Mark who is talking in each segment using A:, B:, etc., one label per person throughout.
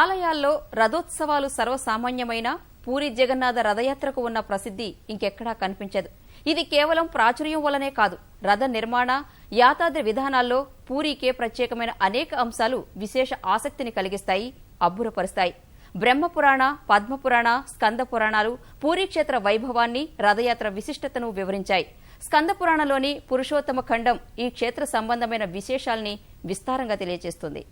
A: ఆలయాల్లో రథోత్సవాలు సర్వసామాన్యమైన పూరి జగన్నాథ రథయాత్రకు ఉన్న ప్రసిద్ధి ఇంకెక్కడా కనిపించదు. ఇది కేవలం ప్రాచుర్యం వల్లనే కాదు. రథ నిర్మాణ యాతాద్రి విధానాల్లో పూరికే ప్రత్యేకమైన అనేక అంశాలు విశేష ఆసక్తిని కలిగిస్తాయి అబ్బురపరుస్తాయి. బ్రహ్మపురాణ పద్మపురాణ స్కంద పురాణాలు పూరీ క్షేత్ర వైభవాన్ని రథయాత్ర విశిష్టతను వివరించాయి. స్కంద పురాణంలోని పురుషోత్తమ ఖండం ఈ క్షేత్ర సంబంధమైన విశేషాల్ని విస్తారంగా తెలియజేస్తుంది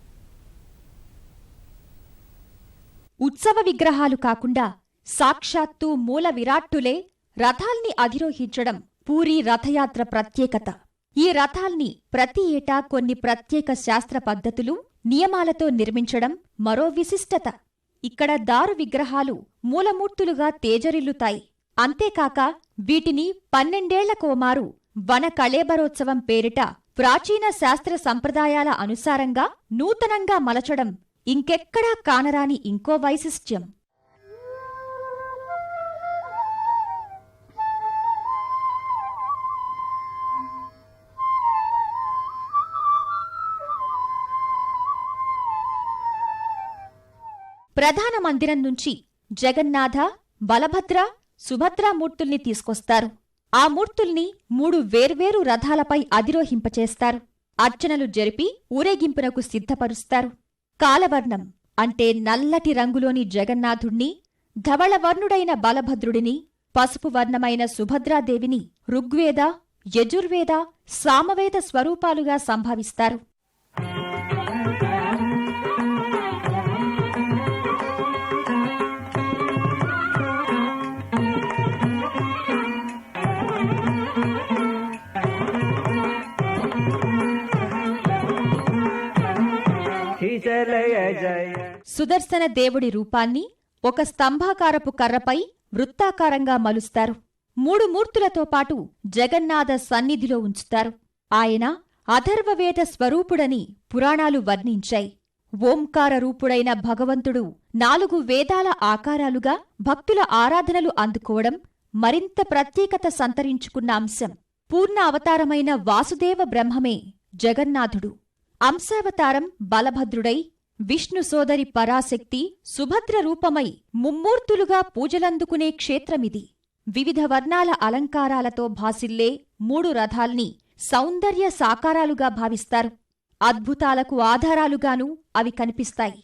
B: ఉత్సవ విగ్రహాలు కాకుండా సాక్షాత్తు మూల విరాట్టులే రథాల్ని అధిరోహించడం పూరి రథయాత్ర ప్రత్యేకత. ఈ రథాల్ని ప్రతి ఏటా కొన్ని ప్రత్యేక శాస్త్ర పద్ధతులు నియమాలతో నిర్మించడం మరో విశిష్టత. ఇక్కడ దారు విగ్రహాలు మూలమూర్తులుగా తేజరిల్లుతాయి. అంతేకాక వీటిని పన్నెండేళ్ళకోమారు వన కళేబరోత్సవం పేరిట ప్రాచీన శాస్త్ర సంప్రదాయాల అనుసారంగా నూతనంగా మలచడం ఇంకెక్కడా కానరాని ఇంకో వైశిష్ట్యం. ప్రధాన మందిరం నుంచి జగన్నాథ బలభద్ర సుభద్రామూర్తుల్ని తీసుకొస్తారు. ఆ మూర్తుల్ని మూడు వేర్వేరు రథాలపై అధిరోహింపచేస్తారు. అర్చనలు జరిపి ఊరేగింపునకు సిద్ధపరుస్తారు. కాలవర్ణం అంటే నల్లటి రంగులోని జగన్నాథుణ్ణి ధవళవర్ణుడైన బలభద్రుడిని పసుపు వర్ణమైన సుభద్రాదేవిని ఋగ్వేద యజుర్వేద సామవేద స్వరూపాలుగా సంభావిస్తారు. సుదర్శన దేవుడి రూపాన్ని ఒక స్తంభాకారపు కర్రపై వృత్తాకారంగా మలుస్తారు. మూడు మూర్తులతో పాటు జగన్నాథ సన్నిధిలో ఉంచుతారు. ఆయన అథర్వవేద స్వరూపుడని పురాణాలు వర్ణించాయి. ఓంకార రూపుడైన భగవంతుడు నాలుగు వేదాల ఆకారాలుగా భక్తుల ఆరాధనలు అందుకోవడం మరింత ప్రత్యేకత సంతరించుకున్న అంశం. పూర్ణ అవతారమైన వాసుదేవ బ్రహ్మమే జగన్నాథుడు. అంశావతారం బలభద్రుడై విష్ణు సోదరి పరాశక్తి సుభద్ర రూపమై ముమ్మూర్తులుగా పూజలందుకునే క్షేత్రమిది. వివిధ వర్ణాల అలంకారాలతో భాసిల్లే మూడు రథాల్ని సౌందర్య సాకారాలుగా భావిస్తారు. అద్భుతాలకు ఆధారాలుగానూ అవి కనిపిస్తాయి.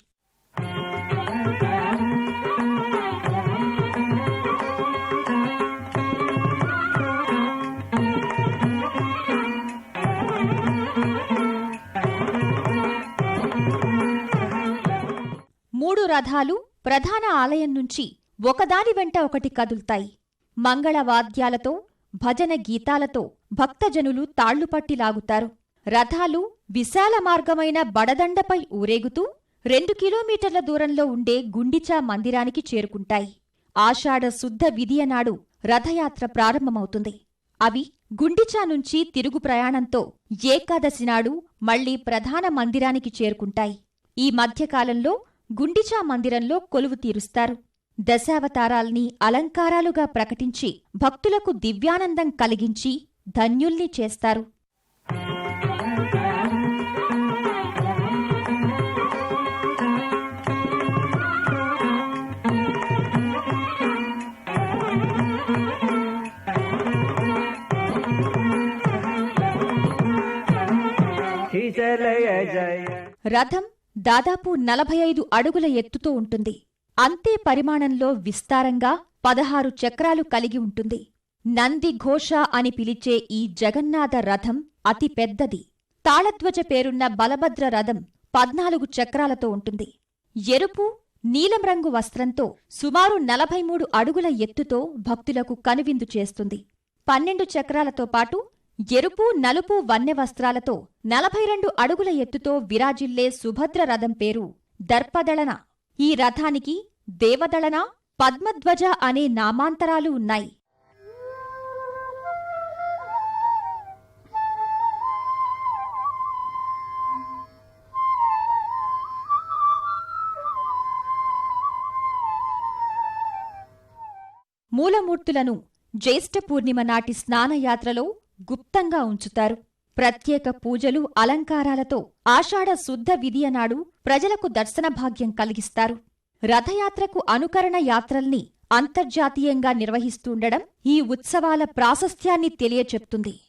B: రథాలు ప్రధాన ఆలయం నుంచి ఒకదాని వెంట ఒకటి కదుల్తాయి. మంగళవాద్యాలతో భజన గీతాలతో భక్తజనులు తాళ్ళుపట్టి లాగుతారు. రథాలు విశాల మార్గమైన బడదండపై ఊరేగుతూ రెండు కిలోమీటర్ల దూరంలో ఉండే గుండిచా మందిరానికి చేరుకుంటాయి. ఆషాఢ శుద్ధ విధియనాడు రథయాత్ర ప్రారంభమవుతుంది. అవి గుండిచా నుంచి తిరుగు ప్రయాణంతో ఏకాదశి నాడు మళ్ళీ ప్రధాన మందిరానికి చేరుకుంటాయి. ఈ మధ్యకాలంలో గుండిచా మందిరంలో కొలువు తీరుస్తారు. దశావతారాల్ని అలంకారాలుగా ప్రకటించి భక్తులకు దివ్యానందం కలిగించి ధన్యుల్ని చేస్తారు. రథం దాదాపు నలభై ఐదు అడుగుల ఎత్తుతో ఉంటుంది. అంతే పరిమాణంలో విస్తారంగా పదహారు చక్రాలు కలిగి ఉంటుంది. నంది ఘోష అని పిలిచే ఈ జగన్నాథ రథం అతి పెద్దది. తాళధ్వజ పేరున్న బలభద్ర రథం పద్నాలుగు చక్రాలతో ఉంటుంది. ఎరుపు నీలం రంగు వస్త్రంతో సుమారు నలభై మూడు అడుగుల ఎత్తుతో భక్తులకు కనువిందు చేస్తుంది. పన్నెండు చక్రాలతో పాటు ఎరుపు నలుపు వన్నె వస్త్రాలతో నలభై రెండు అడుగుల ఎత్తుతో విరాజిల్లే సుభద్ర రథం పేరు దర్పదళన. ఈ రథానికి దేవదళన పద్మధ్వజ అనే నామాంతరాలు ఉన్నాయి. మూలమూర్తులను జ్యేష్ఠ పూర్ణిమ నాటి స్నానయాత్రలో గుప్తంగా ఉంచుతారు. ప్రత్యేక పూజలు అలంకారాలతో ఆషాఢ శుద్ధ విధియనాడు ప్రజలకు దర్శన భాగ్యం కలిగిస్తారు. రథయాత్రకు అనుకరణ యాత్రల్ని అంతర్జాతీయంగా నిర్వహిస్తుండడం ఈ ఉత్సవాల ప్రాశస్త్యాన్ని తెలియచెప్తుంది.